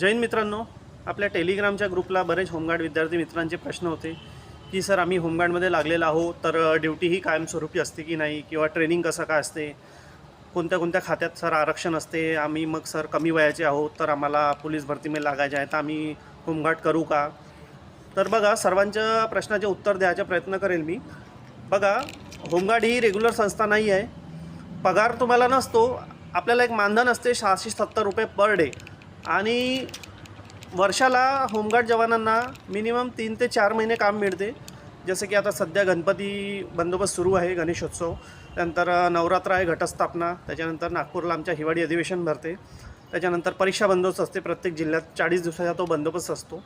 जैन मित्रांनो. आपल्या टेलिग्रामच्या ग्रुपला बरेच होमगार्ड विद्यार्थी मित्रांचे प्रश्न होते की सर आम्ही होमगार्डमध्ये लागलेलो आहोत तर ड्युटी ही कायमस्वरूपी असते की नाही? किंवा ट्रेनिंग कसं काय असते? कोणत्या कोणत्या खात्यात सर आरक्षण असते? आम्ही मग सर कमी वयाचे आहोत तर आम्हाला पोलीस भरतीमध्ये लागायचे आहे तर आम्ही होमगार्ड करू का? तर बघा सर्वांच्या प्रश्नाचे उत्तर द्यायचा प्रयत्न करेल मी. बघा होमगार्ड ही रेग्युलर संस्था नाही आहे पगार तुम्हाला नसतो. आपल्याला एक मानधन असते सहाशे सत्तर रुपये पर डे. आणि वर्षाला होमगार्ड जवानांना मिनिमम तीन ते चार महिने काम मिळते. जसं की आता सध्या गणपती बंदोबस्त सुरू आहे गणेशोत्सव. त्यानंतर नवरात्र आहे घटस्थापना. त्याच्यानंतर नागपूरला आमच्या हिवाळी अधिवेशन भरते. त्याच्यानंतर परीक्षा बंदोबस्त असते प्रत्येक जिल्ह्यात. चाळीस दिवसाचा तो बंदोबस्त असतो.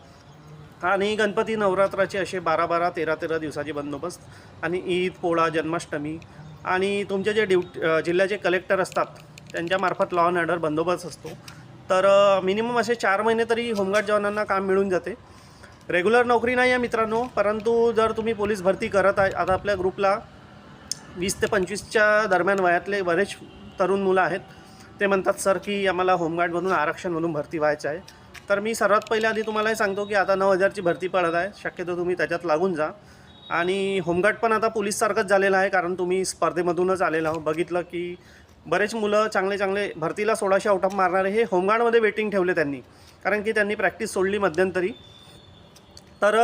आणि गणपती नवरात्राचे असे बारा बारा तेरा तेरा दिवसाचे बंदोबस्त. आणि ईद पोळा जन्माष्टमी. आणि तुमचे जे ड्युटी जिल्ह्याचे कलेक्टर असतात त्यांच्यामार्फत लॉ अँड ऑर्डर बंदोबस्त असतो. तर मिनिमम असे चार महिने तरी होमगार्ड जवानांना काम मिळून जाते. रेग्युलर नोकरी नाही आहे मित्रांनो परंतु जर तुम्ही पोलीस भरती करत आहे आता आपल्या ग्रुपला वीस ते पंचवीसच्या दरम्यान वयातले बरेच तरुण मुलं आहेत ते म्हणतात सर की आम्हाला होमगार्डमधून आरक्षण म्हणून भरती व्हायचं आहे. तर मी सर्वात पहिले आधी तुम्हाला हे सांगतो की आता नऊ हजारची भरती पडत आहे शक्यतो तुम्ही त्याच्यात लागून जा. आणि होमगार्ड पण आता पोलीससारखंच झालेलं आहे कारण तुम्ही स्पर्धेमधूनच आलेला आहो बघितलं की बरेच मुलं चांगले चांगले भरतीला सोळाशे आउट ऑफ मारणारे हे होमगार्डमध्ये वेटिंग ठेवले त्यांनी. कारण की त्यांनी प्रॅक्टिस सोडली मध्यंतरी. तर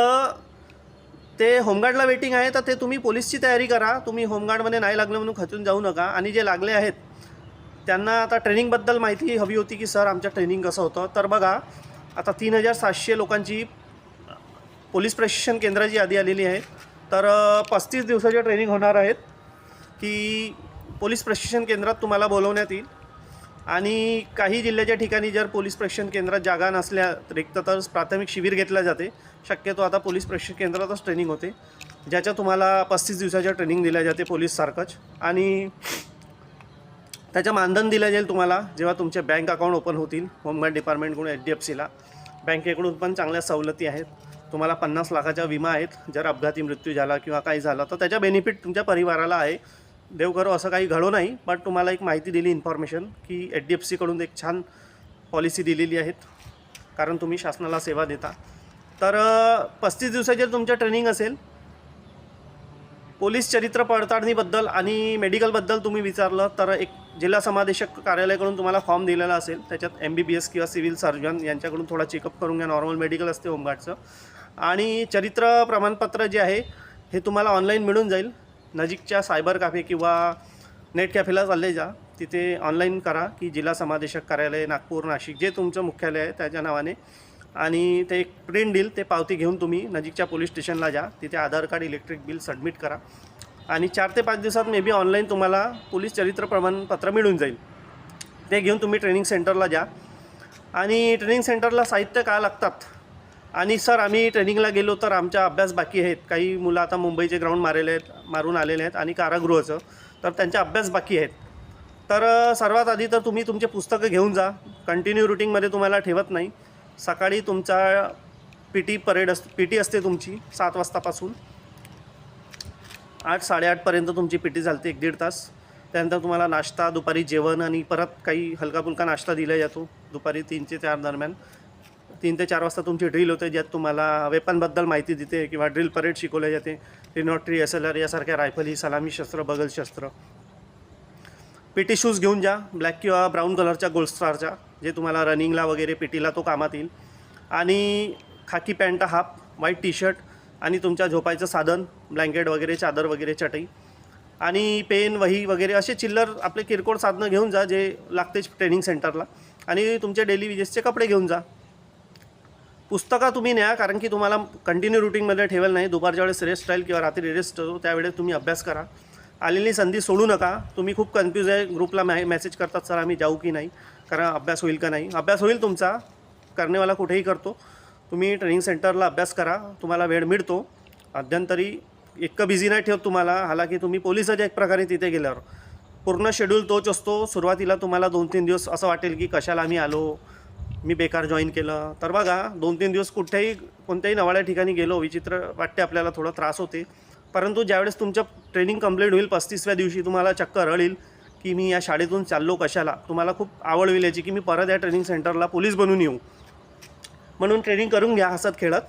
ते होमगार्डला वेटिंग आहे तर ते तुम्ही पोलीसची तयारी करा. तुम्ही होमगार्डमध्ये नाही लागलं म्हणून खचून जाऊ नका. आणि जे लागले आहेत त्यांना आता ट्रेनिंगबद्दल माहिती हवी होती की सर आमच्या ट्रेनिंग कसं होतं? तर बघा आता तीन हजार सातशे लोकांची पोलीस प्रशिक्षण केंद्राची यादी आलेली आहे. तर पस्तीस दिवसाच्या ट्रेनिंग होणार आहेत. की पोलीस प्रशिक्षण केंद्रात तुम्हाला बोलवण्यात येईल. आणि काही जिल्ह्याच्या ठिकाणी जर पोलीस प्रशिक्षण केंद्रात जागा नसल्या रिक्त तर प्राथमिक शिबिर घेतल्या जाते. शक्यतो आता पोलीस प्रशिक्षण केंद्रातच ट्रेनिंग होते. ज्याच्या तुम्हाला पस्तीस दिवसाच्या ट्रेनिंग दिल्या जाते पोलीससारखंच आणि त्याचं मानधन दिलं जाईल तुम्हाला जेव्हा तुमचे बँक अकाउंट ओपन होतील. होमगार्ड डिपार्टमेंटकडून एच डी एफ सीला बँकेकडून पण चांगल्या सवलती आहेत. तुम्हाला पन्नास लाखाच्या विमा आहेत. जर अपघाती मृत्यू झाला किंवा काही झालं तर त्याच्या बेनिफिट तुमच्या परिवाराला आहे. देव करो असं काही घडो नाही बट तुम्हाला एक माहिती दिली इन्फॉर्मेशन की एच डी एफ सीकडून एक छान पॉलिसी दिलेली आहेत. कारण तुम्ही शासनाला सेवा देता. तर पस्तीस दिवसाचे तुमचं ट्रेनिंग असेल. पोलीस चरित्र पडताळणीबद्दल आणि मेडिकलबद्दल तुम्ही विचारलं तर एक जिल्हा समादेशक कार्यालयाकडून तुम्हाला फॉर्म दिलेला असेल. त्याच्यात एम बी बी एस किंवा सिव्हिल सर्जन यांच्याकडून थोडा चेकअप करून घ्या नॉर्मल मेडिकल असते होमगार्डचं. आणि चरित्र प्रमाणपत्र जे आहे हे तुम्हाला ऑनलाईन मिळून जाईल. नजीकच्या सायबर कॅफे किंवा नेट कॅफेला चालले जा. तिथे ऑनलाईन करा की जिल्हा समादेशक कार्यालय नागपूर नाशिक जे तुमचं मुख्यालय आहे त्याच्या नावाने. आणि ते एक प्रिंट देईल ते पावती घेऊन तुम्ही नजीकच्या पोलीस स्टेशनला जा. तिथे Aadhaar card electric bill submit करा. आणि चार ते पाच दिवसात मे बी ऑनलाईन तुम्हाला पोलीस चरित्र प्रमाणपत्र मिळून जाईल. ते घेऊन तुम्ही ट्रेनिंग सेंटरला जा. आणि ट्रेनिंग सेंटरला साहित्य काय लागतात? आणि सर आम्ही ट्रेनिंगला गेलो तर आमच्या अभ्यास बाकी आहेत. काही मुलं आता मुंबईचे ग्राउंड मारेले आहेत मारून आलेले आहेत आणि कारागृहाचं. तर त्यांचा अभ्यास बाकी आहेत. तर सर्वात आधी तर तुम्ही तुमचे पुस्तकं घेऊन जा. कंटिन्यू रुटीनमध्ये तुम्हाला ठेवत नाही. सकाळी तुमचा पी टी परेड अस पी टी असते तुमची सात वाजतापासून. आठ साडेआठपर्यंत तुमची पी टी चालते एक दीड तास. त्यानंतर तुम्हाला नाश्ता दुपारी जेवण आणि परत काही हलका फुलका नाश्ता दिला जातो. दुपारी तीन ते चार दरम्यान. तीन ते चार वाजता तुमची ड्रिल होते ज्यात तुम्हाला वेपनबद्दल माहिती देते किंवा ड्रिल परेड शिकवले जाते. रिनॉट्री एस एल आर यासारख्या रायफल ही सलामी शस्त्र बगल शस्त्र. पी टी शूज घेऊन जा ब्लॅक किंवा ब्राऊन कलरच्या गोल्ड स्टारच्या जे तुम्हाला रनिंगला वगैरे पी टीला तो कामात येईल. आणि khaki pant half white T shirt आणि तुमच्या झोपायचं साधन ब्लँकेट वगैरे चादर वगैरे चटई. आणि पेन वही वगैरे असे चिल्लर आपले किरकोळ साधनं घेऊन जा जे लागतेच ट्रेनिंग सेंटरला आणि तुमचे डेली विजेसचे कपडे घेऊन जा. पुस्तकं तुम्ही न्या कारण की तुम्हाला कंटिन्यू रुटीनमध्ये ठेवेल नाही. दुपारच्या वेळेस रेस्ट राहील किंवा रात्री रेस्ट होतो त्यावेळेस तुम्ही अभ्यास करा. आलेली संधी सोडू नका. तुम्ही खूप कन्फ्यूज आहे. ग्रुपला मॅ मेसेज करतात सर आम्ही जाऊ की नाही? कारण अभ्यास होईल का नाही? अभ्यास होईल तुमचा. करणेवाला कुठेही करतो. तुम्ही ट्रेनिंग सेंटरला अभ्यास करा. तुम्हाला वेळ मिळतो. अध्यंतरी इतकं बिझी नाही ठेवत तुम्हाला. हालाकी तुम्ही पोलिसाच्या एक प्रकारे तिथे गेल्यावर. पूर्ण शेड्यूल तोच असतो. सुरुवातीला तुम्हाला दोन तीन दिवस असं वाटेल की कशाला आम्ही आलो? मी बेकार जॉईन केलं. तर बघा दोन तीन दिवस कुठेही कोणत्याही नवाळ्या ठिकाणी गेलो विचित्र वाटते आपल्याला थोडा त्रास होते. परंतु ज्यावेळेस तुमचं ट्रेनिंग कंप्लीट होईल पस्तीसव्या दिवशी तुम्हाला चक्क रळील की मी या शाळेतून चाललो कशाला? तुम्हाला खूप आवड होईल याची की मी परत या ट्रेनिंग सेंटरला पोलीस बनून येऊ. म्हणून ट्रेनिंग करून घ्या हसत खेळत.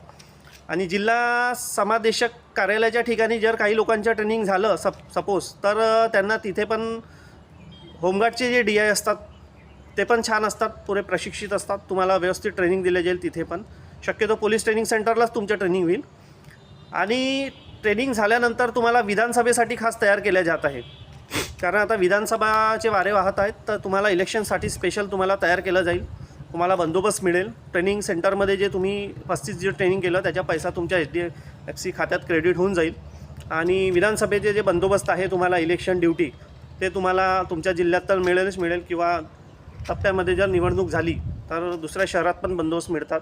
आणि जिल्हा समादेशक कार्यालयाच्या ठिकाणी जर काही लोकांचं ट्रेनिंग झालं सप सपोज तर त्यांना तिथे पण होमगार्डचे जे डी आय असतात ते पण छान असतात पुरे प्रशिक्षित असतात. तुम्हाला व्यवस्थित ट्रेनिंग दिले जाईल तिथे पण. शक्यतो पोलीस ट्रेनिंग सेंटरलाच तुमचं ट्रेनिंग होईल. आणि ट्रेनिंग झाल्यानंतर तुम्हाला विधानसभेसाठी खास तयार केल्या जात आहे. कारण आता विधानसभाचे वारे वाहत आहेत तर तुम्हाला इलेक्शनसाठी स्पेशल तुम्हाला तयार केलं जाईल. तुम्हाला बंदोबस्त मिळेल. ट्रेनिंग सेंटरमध्ये जे तुम्ही पस्तीस जे ट्रेनिंग केलं त्याचा पैसा तुमच्या एच डी एफ सी खात्यात क्रेडिट होऊन जाईल. आणि विधानसभेचे जे बंदोबस्त आहे तुम्हाला इलेक्शन ड्युटी ते तुम्हाला तुमच्या जिल्ह्यात तर मिळेलच मिळेल किंवा टप्प्यामध्ये जर निवडणूक झाली तर दुसऱ्या शहरात पण बंदोबस्त मिळतात.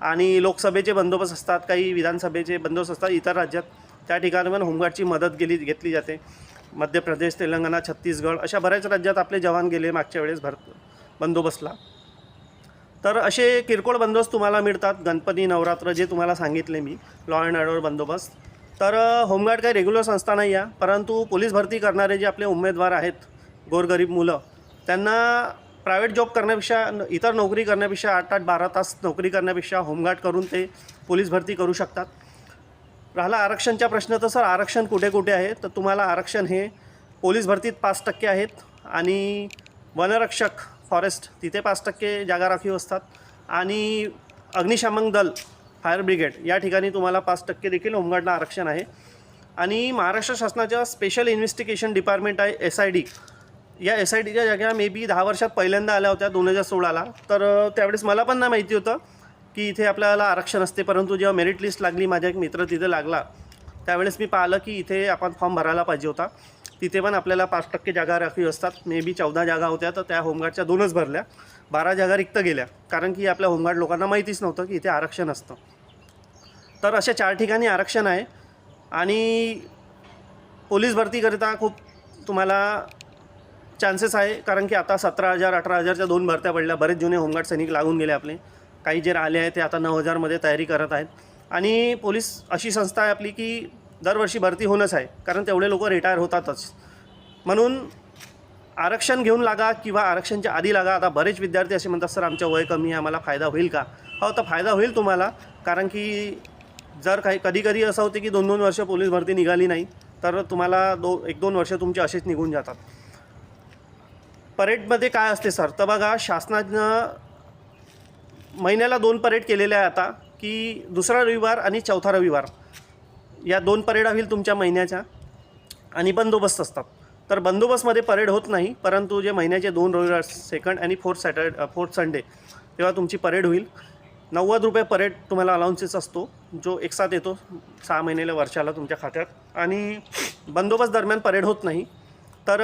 आणि लोकसभेचे बंदोबस्त असतात काही विधानसभेचे बंदोबस्त असतात इतर राज्यात. त्या ठिकाणी पण होमगार्डची मदत गेली घेतली जाते. मध्य प्रदेश तेलंगणा छत्तीसगड अशा बऱ्याच राज्यात आपले जवान गेले मागच्या वेळेस भर बंदोबस्तला. तर असे किरकोळ बंदोबस्त तुम्हाला मिळतात. गणपती नवरात्र जे तुम्हाला सांगितले मी लॉ अँड ऑर्डर बंदोबस्त. तर होमगार्ड काही रेग्युलर संस्था नाही आहे परंतु पोलीस भरती करणारे जे आपले उमेदवार आहेत गोरगरीब मुलं त्यांना प्रायव्हेट जॉब करण्यापेक्षा इतर नोकरी करण्यापेक्षा आठ आठ बारा तास नोकरी करण्यापेक्षा होमगार्ड करून ते पोलीस भरती करू शकतात. राहिला आरक्षणचा प्रश्न तर सर आरक्षण कुठे कुठे आहे? तर तुम्हाला आरक्षण हे पोलीस भरतीत पाच टक्के आहेत आणि वनरक्षक फॉरेस्ट तिथे पाच टक्के जागा राखीव असतात आणि अग्निशामक दल फायर ब्रिगेड या ठिकाणी तुम्हाला पाच टक्के देखील होमगार्डला आरक्षण आहे. आणि महाराष्ट्र शासनाच्या स्पेशल इन्व्हेस्टिगेशन डिपार्टमेंट आहे एस आय डी. या एस आय टीच्या जागा मे बी दहा वर्षात पहिल्यांदा आल्या होत्या दोन हजार सोळाला. तर त्यावेळेस मला पण नाही माहिती होतं की इथे आपल्याला आरक्षण असते. परंतु जेव्हा मेरिट लिस्ट लागली माझा एक मित्र तिथे लागला त्यावेळेस मी पाहिलं की इथे आपण फॉर्म भरायला पाहिजे होता. तिथे पण आपल्याला पाच टक्के जागा राखीव असतात. मे बी चौदा जागा होत्या तर त्या होमगार्डच्या दोनच भरल्या. बारा जागा रिक्त गेल्या. कारण की आपल्या होमगार्ड लोकांना माहितीच नव्हतं की इथे आरक्षण असतं. तर अशा चार ठिकाणी आरक्षण आहे. आणि पोलीस भरतीकरिता खूप तुम्हाला चान्सेस आहे कारण की आता सतरा हजार अठरा हजारच्या दोन भरत्या पडल्या. बरेच जुने होमगार्ड सैनिक लागून गेले आपले. काही जे राहिले आहेत ते आता नऊ हजारमध्ये तयारी करत आहेत. आणि पोलीस अशी संस्था आहे आपली की दरवर्षी भरती होणंच आहे कारण तेवढे लोक रिटायर होतातच. म्हणून आरक्षण घेऊन लागा किंवा आरक्षणच्या आधी लागा. आता बरेच विद्यार्थी असे म्हणतात सर आमच्या वय कमी आहे आम्हाला फायदा होईल का? हो तर फायदा होईल तुम्हाला कारण की जर काही कधी कधी असं होते की दोन दोन वर्ष पोलीस भरती निघाली नाही तर तुम्हाला दो एक दोन वर्ष तुमचे असेच निघून जातात. परेडमध्ये काय असते सर? तर बघा शासनानं महिन्याला दोन परेड केलेले आहे आता की दुसरा रविवार आणि चौथा रविवार. या दोन परेडा होईल तुमच्या महिन्याच्या आणि बंदोबस्त असतात. तर बंदोबस्तमध्ये परेड होत नाही परंतु जे महिन्याचे दोन रविवार सेकंड आणि फोर्थ सॅटर्ड फोर्थ संडे तेव्हा तुमची परेड होईल. नव्वद रुपये परेड तुम्हाला अलाउन्सेस असतो जो एक साथ येतो सहा महिन्याला वर्षाला तुमच्या खात्यात. आणि बंदोबस्त दरम्यान परेड होत नाही. तर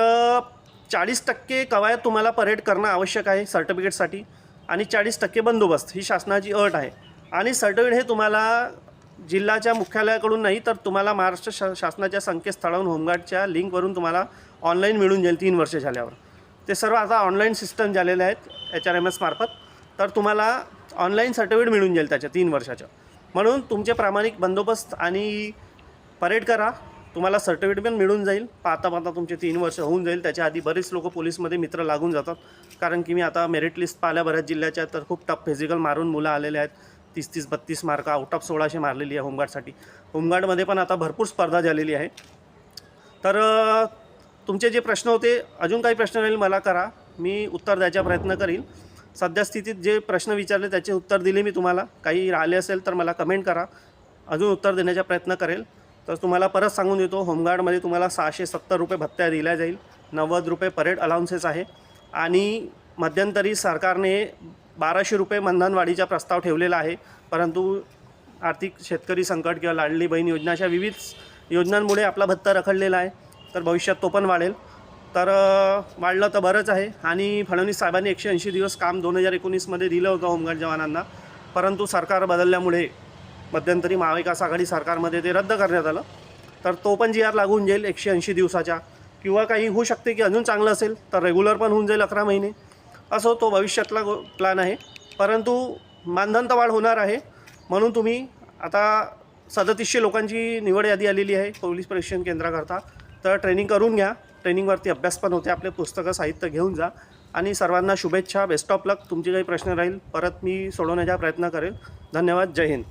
चाळीस टक्के कवायत तुम्हाला परेड करणं आवश्यक आहे सर्टिफिकेटसाठी आणि चाळीस टक्के बंदोबस्त. ही शासनाची अट आहे. आणि सर्टिफिकेट हे तुम्हाला जिल्ह्याच्या मुख्यालयाकडून नाही तर तुम्हाला महाराष्ट्र शा शासनाच्या संकेतस्थळावरून होमगार्डच्या लिंकवरून तुम्हाला ऑनलाईन मिळून जाईल तीन वर्ष झाल्यावर. ते सर्व आता ऑनलाईन सिस्टम झालेले आहेत एच आर एम एसमार्फत तर तुम्हाला ऑनलाईन सर्टिफिकेट मिळून जाईल त्याच्या तीन वर्षाच्या म्हणून तुमचे प्रामाणिक बंदोबस्त आणि परेड करा. तुम्हाला सर्टिफिकेट पण मिळून जाईल. पाहता पाहता तुमचे तीन वर्ष होऊन जाईल. त्याच्या आधी बरेच लोक पोलीसमध्ये मित्र लागून जातात. कारण की मी आता मेरिट लिस्ट पाहिल्या बऱ्याच जिल्ह्याच्या तर खूप टफ फिजिकल मारून मुलं आलेले आहेत. तीस तीस बत्तीस मार्क आउट ऑफ सोळाशे मारलेली आहे होमगार्डसाठी. होमगार्डमध्ये पण आता भरपूर स्पर्धा झालेली आहे. तर तुमचे जे प्रश्न होते अजून काही प्रश्न राहील मला करा. मी उत्तर द्यायचा प्रयत्न करीन. सध्या स्थितीत जे प्रश्न विचारले त्याचे उत्तर दिले मी तुम्हाला. काही राहिले असेल तर मला कमेंट करा. अजून उत्तर देण्याचा प्रयत्न करेल. तर तुम्हाला परत सांगून देतो होमगार्डमध्ये तुम्हाला सहाशे सत्तर रुपये भत्त्या दिल्या जाईल. नव्वद रुपये परेड अलाउन्सेस आहे. आणि मध्यंतरी सरकारने बाराशे रुपये मंधनवाढीचा प्रस्ताव ठेवलेला आहे. परंतु आर्थिक शेतकरी संकट किंवा लाडली बहीण योजना अशा विविध योजनांमुळे आपला भत्ता रखडलेला आहे. तर भविष्यात तो पण वाढेल. तर वाढलं तर बरंच आहे. आणि फडणवीस साहेबांनी एकशे ऐंशी दिवस काम दोन हजार एकोणीसमध्ये दिलं होतं होमगार्ड जवानांना. परंतु सरकार बदलल्यामुळे मध्यंतरी महाविकास आघाडी सरकारमध्ये ते रद्द करण्यात आलं. तर तो पण जी आर लागून जाईल एकशे ऐंशी दिवसाच्या. किंवा काही होऊ शकते की अजून चांगलं असेल तर रेग्युलर पण होऊन जाईल अकरा महिने. असो तो भविष्यातला प्लॅन आहे. परंतु मानधन तर वाढ होणार आहे. म्हणून तुम्ही आता सदतीसशे लोकांची निवड यादी आलेली आहे पोलीस प्रशिक्षण केंद्राकरता. तर ट्रेनिंग करून घ्या. ट्रेनिंगवरती अभ्यास पण होते आपले पुस्तकं साहित्य घेऊन जा. आणि सर्वांना शुभेच्छा. बेस्ट ऑफ लक तुमचे काही प्रश्न राहील परत मी सोडवण्याचा प्रयत्न करेल. धन्यवाद. जय हिंद.